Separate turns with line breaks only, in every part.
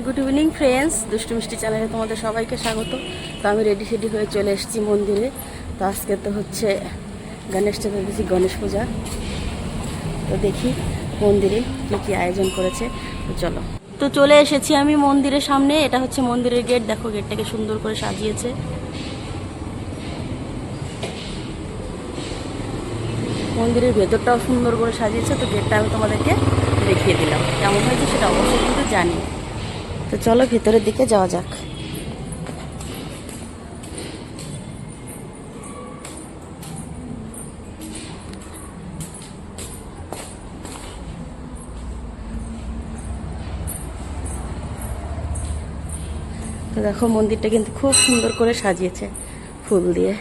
Good evening friends দুষ্টু মিষ্টি চ্যানেলে তোমাদের সবাইকে স্বাগত। তো আমি রেডি সেডি হয়ে চলে এসেছি মন্দিরে। তো আজকে তো হচ্ছে গণেশ চতুর্দশী, গণেশ পূজা। তো দেখি মন্দিরে কী কী আয়োজন করেছে। তো চলো। তো চলে এসেছি আমি মন্দিরের সামনে। এটা হচ্ছে মন্দিরের গেট দেখো গেটটাকে সুন্দর করে সাজিয়েছে। মন্দিরের ভেতরটাও সুন্দর করে সাজিয়েছে। তো গেটটা আমি তোমাদেরকে দেখিয়ে দিলাম। কেমন হয়েছে সেটা অবশ্যই কিন্তু জানি। তো চলো ভেতরের দিকে যাওয়া যাক। তো দেখো মন্দিরটা কিন্তু খুব সুন্দর করে সাজিয়েছে ফুল দিয়ে।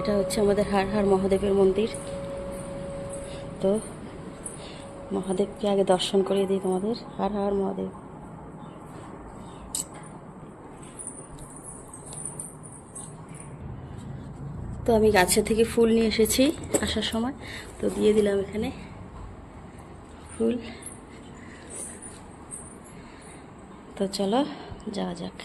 এটা হচ্ছে আমাদের হার হার মহাদেবের মন্দির। তো মহাদেবকে আগে দর্শন করিয়ে দিই তোমাদের। হার হার মহাদেব। তো আমি গাছে থেকে ফুল নিয়ে এসেছি আসার সময়। তো দিয়ে দিলাম এখানে ফুল। তো চলো যাওয়া যাক।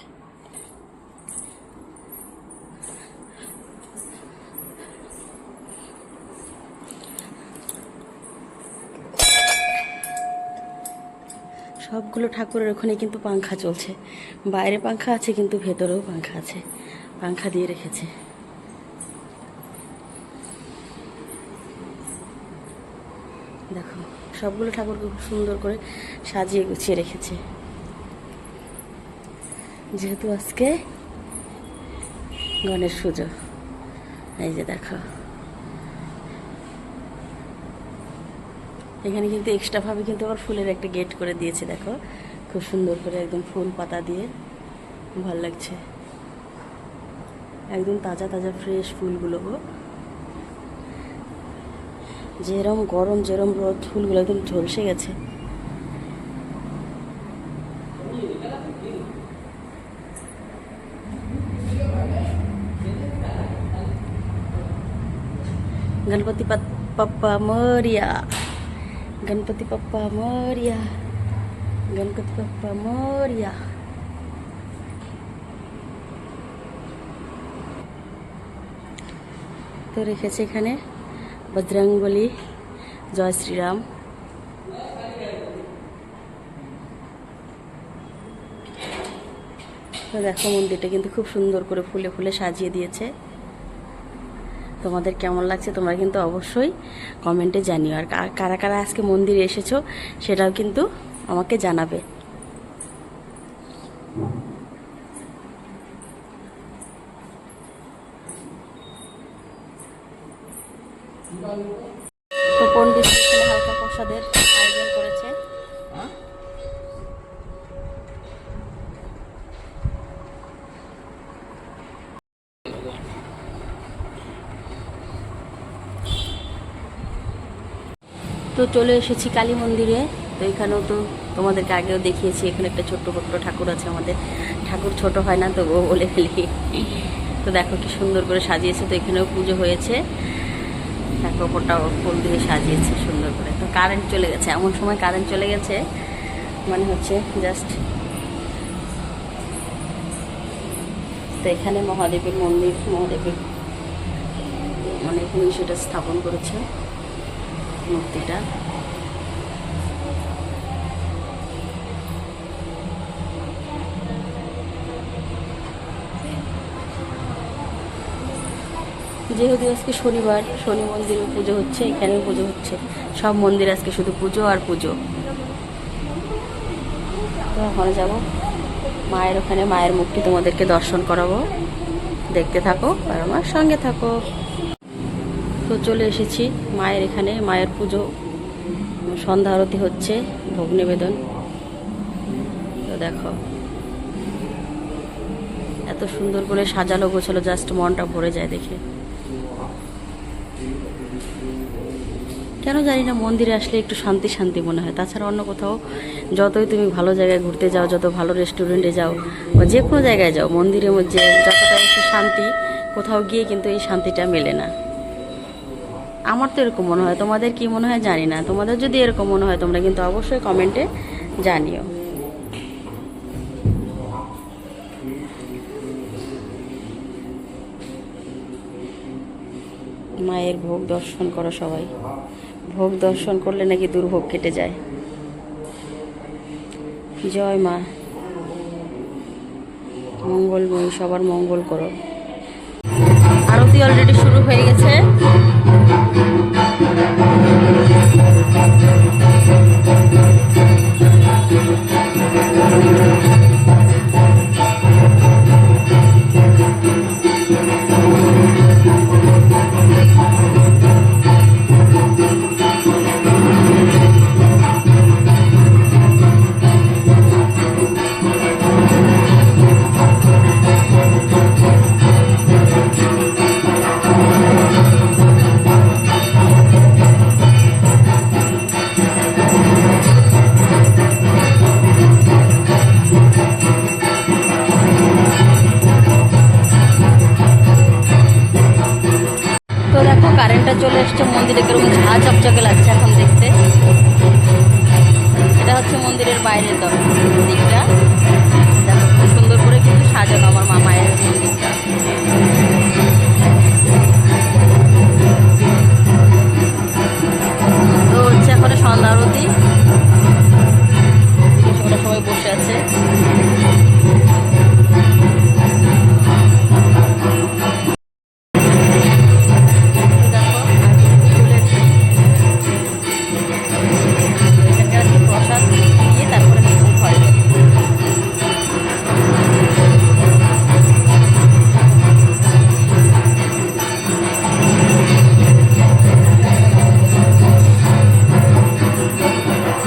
সবগুলো ঠাকুরের ওখানে কিন্তু পাংখা চলছে। বাইরে পাংখা আছে, কিন্তু ভেতরেও পাংখা আছে। পাংখা দিয়ে রেখেছে। দেখো, সবগুলো ঠাকুরকে খুব সুন্দর করে সাজিয়ে গুছিয়ে রেখেছে। যেহেতু আজকে গণেশ পুজো, এই যে দেখো। এখানে কিন্তু এক্সট্রাভাবে কিন্তু আবার ফুলের একটা গেট করে দিয়েছে দেখো খুব সুন্দর করে একদম ফুল পাতা দিয়ে ভালো লাগছে একদম তাজা তাজা ফ্রেশ ফুলগুলো গো যেরম গরম যেরম রোদ ফুলগুলো একদম ঝলসে গেছে गणपती पप्पा मोर्या गणपती पप्पा मोर्या गणपती पप्पा मोर्या তো রেখেছে এখানে বজরংবলী জয় শ্রীরাম তো দেখো মন্দিরটা কিন্তু খুব সুন্দর করে ফুলে ফুলে সাজিয়ে দিয়েছে তোমাদের কেমন লাগছে তোমরা কিন্তু অবশ্যই কমেন্টে জানিও। আর কারা কারা আজকে মন্দিরে এসেছ সেটাও কিন্তু আমাকে জানাবে। তো পণ্ডিত হালকা প্রসাদের আয়োজন করেছে তো চলে এসেছি কালী মন্দিরে। তো এখানেও তো তোমাদেরকে আগেও দেখিয়েছি, এখানে একটা ছোট্ট ছোট্ট ঠাকুর আছে আমাদের। ঠাকুর ছোট হয় না তো ও বলে ফেলি। তো দেখো কি সুন্দর করে সাজিয়েছে, তো এখানেও পুজো হয়েছে। দেখো ওপরটাও ফুল দিয়ে সাজিয়েছে সুন্দর করে। তো কারেন্ট চলে গেছে, এমন সময় কারেন্ট চলে গেছে মানে হচ্ছে জাস্ট তো এখানে মহাদেবের মন্দির, মহাদেবের এখানে সেটা স্থাপন করেছে। মূর্তিটা। যেহেতু আজকে শনিবার, শনি মন্দিরে পুজো হচ্ছে এখানেও পুজো হচ্ছে। সব মন্দির আজকে শুধু পুজো আর পুজো। ওখানে যাব। মায়ের ওখানে মায়ের মুখটি তোমাদেরকে দর্শন করাবো। দেখতে থাকো আর আমার সঙ্গে থাকো। তো চলে এসেছি মায়ের এখানে। মায়ের পুজো, সন্ধ্যা আরতি হচ্ছে, ভোগ নিবেদন। তো দেখো, এত সুন্দর করে সাজালো গোছালো জাস্ট মনটা ভরে যায় দেখে। কেন জানি না, মন্দিরে আসলে একটু শান্তি শান্তি মনে হয়। তাছাড়া অন্য কোথাও যতই তুমি ভালো জায়গায় ঘুরতে যাও, যত ভালো রেস্টুরেন্টে যাও, বা যে কোনো জায়গায় যাও মন্দিরের মধ্যে যতটা একটু শান্তি, কোথাও গিয়ে কিন্তু এই শান্তিটা মেলে না। আমার তো এরকম মনে হয়, তোমাদের কি মনে হয় জানি না। তোমাদের যদি এরকম মনে হয়, তোমরা কিন্তু অবশ্যই কমেন্টে জানিও। মায়ের ভোগ দর্শন করো সবাই। ভোগ দর্শন করলে নাকি দুর্ভোগ কেটে যায়। জয় মা। মঙ্গলময়ী সবার মঙ্গল করো। আরতি অলরেডি শুরু হয়ে গেছে। কারেন্টটা চলে এসছে, মন্দিরে কেরকম ঝা চকচকে লাগছে এখন দেখতে। এটা হচ্ছে মন্দিরের বাইরের দিকটা।